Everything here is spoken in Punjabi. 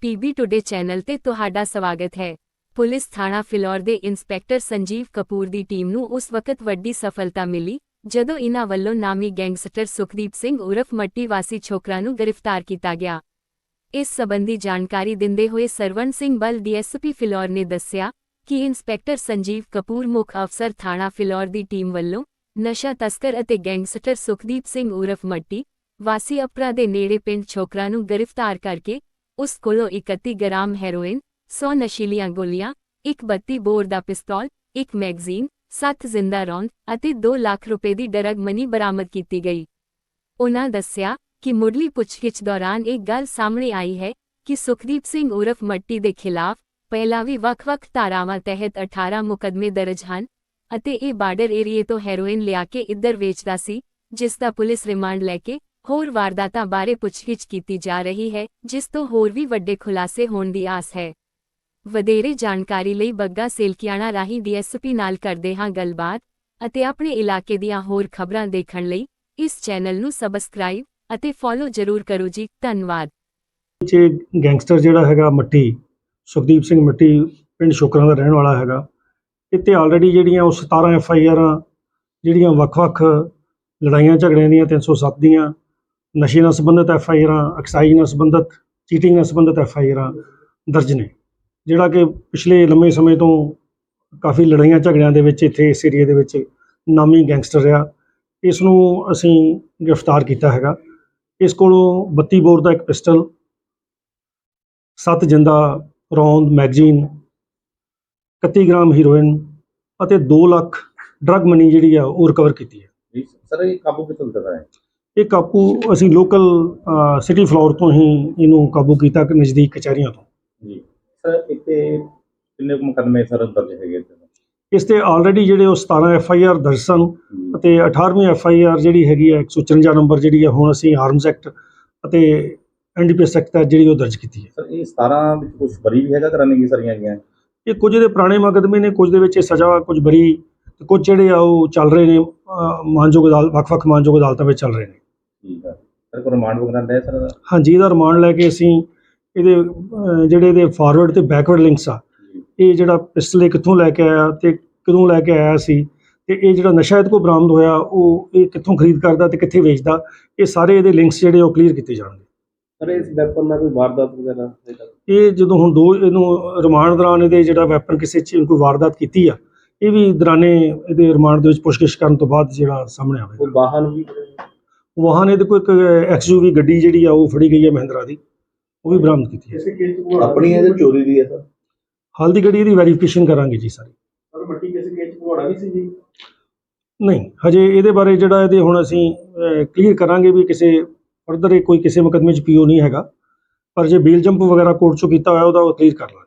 ਪੀਬੀ ਟੁਡੇ ਚੈਨਲ ਤੇ ਤੁਹਾਡਾ ਸਵਾਗਤ ਹੈ। ਪੁਲਿਸ ਥਾਣਾ ਫਿਲੌਰ ਦੇ ਇੰਸਪੈਕਟਰ ਸੰਜੀਵ ਕਪੂਰ ਦੀ ਟੀਮ ਨੂੰ ਉਸ ਵਕਤ ਵੱਡੀ ਸਫਲਤਾ ਮਿਲੀ, ਜਦੋਂ ਇਹਨਾਂ ਵੱਲੋਂ ਨਾਮੀ ਗੈਂਗਸਟਰ ਸੁਖਦੀਪ ਸਿੰਘ ਉਰਫ ਮੱਟੀ ਵਾਸੀ ਛੋਕਰਾ ਨੂੰ ਗ੍ਰਿਫਤਾਰ ਕੀਤਾ ਗਿਆ। ਇਸ ਸਬੰਧੀ ਜਾਣਕਾਰੀ ਦਿੰਦੇ ਹੋਏ ਸਰਵਣ ਸਿੰਘ ਬਲ ਡੀਐਸਪੀ ਫਿਲੌਰ ਨੇ ਦੱਸਿਆ ਕਿ ਇੰਸਪੈਕਟਰ ਸੰਜੀਵ ਕਪੂਰ ਮੁੱਖ ਅਫਸਰ ਥਾਣਾ ਫਿਲੌਰ ਦੀ ਟੀਮ ਵੱਲੋਂ ਨਸ਼ਾ ਤਸਕਰ ਅਤੇ ਗੈਂਗਸਟਰ ਸੁਖਦੀਪ ਸਿੰਘ ਉਰਫ ਮੱਟੀ ਵਾਸੀ ਅਪਰਾ ਦੇ ਨੇੜੇ ਪਿੰਡ ਛੋਕਰਾ ਨੂੰ ਗ੍ਰਿਫਤਾਰ ਕਰਕੇ ਉਸ ਕੋਲੋਂ 31 ਗ੍ਰਾਮ ਹੈਰੋਇਨ 100 ਨਸ਼ੀਲੀਆਂ ਗੋਲੀਆਂ ਇੱਕ 32 ਬੋਰ ਦਾ ਪਿਸਤੌਲ ਇੱਕ ਮੈਗਜ਼ੀਨ 7 ਜ਼ਿੰਦਾ ਰੌਂਦ ਅਤੇ 2 ਲੱਖ ਰੁਪਏ ਦੀ ਡਰਗ ਮਨੀ ਬਰਾਮਦ ਕੀਤੀ ਗਈ ਉਨ੍ਹਾਂ ਦੱਸਿਆ ਕਿ ਮੁੱਢਲੀ ਪੁੱਛਗਿੱਛ ਦੌਰਾਨ ਇੱਕ ਗੱਲ ਸਾਹਮਣੇ ਆਈ ਹੈ ਕਿ ਸੁਖਦੀਪ ਸਿੰਘ ਉਰਫ ਮੱਟੀ ਦੇ ਖਿਲਾਫ ਪਹਿਲਾਂ ਵੀ ਵੱਖ-ਵੱਖ ਧਾਰਾਵਾਂ ਤਹਿਤ 18 ਮੁਕੱਦਮੇ ਦਰਜ ਹਨ ਅਤੇ ਇਹ ਬਾਰਡਰ ਏਰੀਏ ਤੋਂ ਹੈਰੋਇਨ ਲਿਆ ਕੇ ਇੱਧਰ ਵੇਚਦਾ ਸੀ ਜਿਸ ਦਾ ਪੁਲਿਸ ਰਿਮਾਂਡ ਲੈ ਕੇ ਹੋਰ ਵਾਰਦਾਤਾਂ ਬਾਰੇ ਪੁੱਛਗਿੱਛ ਕੀਤੀ ਜਾ ਰਹੀ ਹੈ, ਜਿਸ ਤੋਂ ਹੋਰ ਵੀ ਵੱਡੇ ਖੁਲਾਸੇ ਹੋਣ ਦੀ ਆਸ ਹੈ। ਵਧੇਰੇ ਜਾਣਕਾਰੀ ਲਈ ਬੱਗਾ ਸੇਲਕਿਆਣਾ ਰਾਹੀਂ ਡੀਐਸਪੀ ਨਾਲ ਕਰਦੇ ਹਾਂ ਗੱਲਬਾਤ ਅਤੇ ਆਪਣੇ ਇਲਾਕੇ ਦੀਆਂ ਹੋਰ ਖਬਰਾਂ ਦੇਖਣ ਲਈ ਇਸ ਚੈਨਲ ਨੂੰ ਸਬਸਕ੍ਰਾਈਬ ਅਤੇ ਫੋਲੋ ਜ਼ਰੂਰ ਕਰੋ ਜੀ, ਧੰਨਵਾਦ। ਵਿੱਚ ਗੈਂਗਸਟਰ ਜਿਹੜਾ ਹੈਗਾ ਮੱਟੀ, ਸੁਖਦੀਪ ਸਿੰਘ ਮੱਟੀ, ਪਿੰਡ ਸ਼ੁਕਰਾਂ ਦਾ ਰਹਿਣ ਵਾਲਾ ਹੈਗਾ, ਇੱਥੇ ਆਲਰੇਡੀ ਜਿਹੜੀਆਂ ਉਹ 17 ਐਫ ਆਈ ਆਰਾਂ ਜਿਹੜੀਆਂ ਵੱਖ-ਵੱਖ ਲੜਾਈਆਂ ਝਗੜਿਆਂ ਦੀਆਂ 307 ਦੀਆਂ ਨਸ਼ੇ ਨਾਲ ਸੰਬੰਧਿਤ ਐਫ ਆਈ ਆਰਾਂ, ਐਕਸਾਈਜ਼ ਨਾਲ ਸੰਬੰਧਿਤ, ਚੀਟਿੰਗ ਨਾਲ ਸੰਬੰਧਿਤ ਐਫ ਆਈ ਆਰਾਂ ਦਰਜ ਨੇ। ਜਿਹੜਾ ਕਿ ਪਿਛਲੇ ਲੰਮੇ ਸਮੇਂ ਤੋਂ ਕਾਫੀ ਲੜਾਈਆਂ ਝਗੜਿਆਂ ਦੇ ਵਿੱਚ ਇੱਥੇ ਇਸ ਏਰੀਏ ਦੇ ਵਿੱਚ ਨਾਮੀ ਗੈਂਗਸਟਰ ਰਿਹਾ। ਇਸ ਨੂੰ ਅਸੀਂ ਗ੍ਰਿਫਤਾਰ ਕੀਤਾ ਹੈਗਾ। ਇਸ ਕੋਲੋਂ 32 ਬੋਰ ਦਾ ਇੱਕ ਪਿਸਟਲ, ਸੱਤ ਜਿੰਦਾ ਰੌਂਦ ਮੈਗਜ਼ੀਨ 31 ਗ੍ਰਾਮ ਹੀਰੋਇਨ ਅਤੇ 2 ਲੱਖ ਡਰੱਗ ਮਨੀ ਜਿਹੜੀ ਆ ਉਹ ਰਿਕਵਰ ਕੀਤੀ ਹੈ। ਸਰ, ਇਹ ਕਾਬੂ ਕਿੱਥੋਂ ਕਰ ਇਹ ਕਾਬੂ ਅਸੀਂ ਲੋਕਲ ਸਿਟੀ ਫਲੋਰ ਤੋਂ ਹੀ ਇਹਨੂੰ ਕਾਬੂ ਕੀਤਾ ਕਿ ਨਜ਼ਦੀਕ ਕਚਹਿਰੀਆਂ ਤੋਂ। ਜੀ। ਸਰ ਇੱਥੇ ਕਿੰਨੇ ਕੁ ਮੁਕੱਦਮੇ ਸਰ ਦਰਜ ਹੈਗੇ ਇੱਥੇ? ਇਸ ਤੇ ਆਲਰੇਡੀ ਜਿਹੜੇ ਉਹ 17 ਐਫ ਆਈ ਆਰ ਦਰਜ ਸਨ ਅਤੇ 18ਵੀਂ ਐਫ ਆਈ ਆਰ ਜਿਹੜੀ ਹੈਗੀ ਹੈ 154 ਨੰਬਰ ਜਿਹੜੀ ਹੈ ਹੁਣ ਅਸੀਂ ਆਰਮਸ ਐਕਟ ਅਤੇ ਐਨਡੀਪੀਐਸ ਐਕਟ ਤਹਿਤ ਜਿਹੜੀ ਉਹ ਦਰਜ ਕੀਤੀ ਹੈ। ਸਰ ਇਹ 17 ਵਿੱਚ ਕੁਝ ਬਰੀ ਵੀ ਹੈਗਾ ਕਰਾਨੇ ਕੀ ਸਾਰੀਆਂ ਹੈਗੀਆਂ? ਇਹ ਕੁਝ ਦੇ ਪੁਰਾਣੇ ਮੁਕੱਦਮੇ ਨੇ ਕੁਝ ਦੇ ਵਿੱਚ ਇਹ ਸਜ਼ਾ ਕੁਝ ਬਰੀ ਤੇ ਕੁਝ ਜਿਹੜੇ ਆ ਉਹ ਚੱਲ ਰਹੇ ਨੇ ਮਾਨਯੋਗ ਅਦਾਲਤ ਵੱਖ-ਵੱਖ ਮਾਨਯੋਗ ਅਦਾਲਤਾਂ ਵਿੱਚ ਚੱਲ ਰਹੇ ਨੇ। ਠੀਕ ਹੈ ਸਰ ਕੋ ਰਿਮਾਂਡ ਵਗੈਰਾ ਲੈ ਸਰ ਇਹਦਾ? ਹਾਂਜੀ ਇਹਦਾ ਰਿਮਾਂਡ ਲੈ ਕੇ ਅਸੀਂ ਇਹਦੇ ਅਹ, ਜਿਹੜੇ ਇਹਦੇ ਫਾਰਵਰਡ ਤੇ ਬੈਕਵਰਡ ਲਿੰਕਸ ਆ ਇਹ ਜਿਹੜਾ ਪਿਸਟਲ ਕਿੱਥੋਂ ਲੈ ਕੇ ਆਇਆ ਤੇ ਕਦੋਂ ਲੈ ਕੇ ਆਇਆ ਸੀ ਤੇ ਇਹ ਜਿਹੜਾ ਨਸ਼ਾ ਇਹਦੇ ਕੋਲ ਬਰਾਮਦ ਹੋਇਆ ਉਹ ਇਹ ਕਿੱਥੋਂ ਖਰੀਦ ਕਰਦਾ ਤੇ ਕਿੱਥੇ ਵੇਚਦਾ ਇਹ ਸਾਰੇ ਇਹਦੇ ਲਿੰਕਸ ਜਿਹੜੇ ਉਹ ਕਲੀਅਰ ਕੀਤੇ ਜਾਣਗੇ। ਸਰ ਇਸ ਵੈਪਨ ਨਾਲ ਕੋਈ ਵਾਰਦਾਤ ਵਗੈਰਾ ਇਹ ਜਦੋਂ ਹੁਣ ਦੋ ਇਹਨੂੰ ਰਿਮਾਂਡ ਦੌਰਾਨ ਇਹਦੇ ਜਿਹੜਾ ਵੈਪਨ ਕਿਸੇ ਚ ਕੋਈ ਵਾਰਦਾਤ ਕੀਤੀ ਆ ਇਹ ਵੀ ਦੌਰਾਨੇ ਇਹਦੇ ਰਿਮਾਂਡ ਦੇ ਵਿੱਚ ਪੁੱਛਗਿੱਛ ਕਰਨ ਤੋਂ ਬਾਅਦ ਜਿਹੜਾ ਸਾਹਮਣੇ ਆਵੇਗਾ। ਕੋਈ ਵਾਹਨ ਵੀ ਵਾਹਨ ਇਹਦੇ ਕੋਲ ਇੱਕ ਐਕਸਯੂਵੀ ਗੱਡੀ ਜਿਹੜੀ ਆ ਉਹ ਫੜੀ ਗਈ ਹੈ ਮਹਿੰਦਰਾ ਦੀ। ਉਹ ਵੀ ਬਰਾਮਦ ਕੀਤੀ ਹੈ। ਆਪਣੀ ਇਹਦੇ ਚੋਰੀ ਦੀ ਹੈ ਸਰ? ਹਾਲ ਦੀ ਗੱਡੀ ਦੀ ਵੈਰੀਫਿਕੇਸ਼ਨ ਕਰਾਂਗੇ ਜੀ ਸਾਰੀ। ਸਰ ਮੱਟੀ ਕਿਸੇ ਕੇਸ ਘੋੜਾ ਵੀ ਸੀ ਜੀ? ਨਹੀਂ ਹਜੇ ਇਹਦੇ ਬਾਰੇ ਜਿਹੜਾ ਇਹਦੇ ਹੁਣ ਅਸੀਂ ਕਲੀਅਰ ਕਰਾਂਗੇ ਵੀ ਕਿਸੇ ਫਰਦਰ ਕੋਈ ਕਿਸੇ ਮੁਕੱਦਮੇ 'ਚ ਪੀਓ ਨਹੀਂ ਹੈਗਾ। ਪਰ ਜੇ ਬੇਲ ਜੰਪ ਵਗੈਰਾ ਕੋਰਟ 'ਚੋਂ ਕੀਤਾ ਹੋਇਆ ਉਹਦਾ ਉਹ ਕਲੀਅਰ ਕਰ ਲਾਂਗੇ।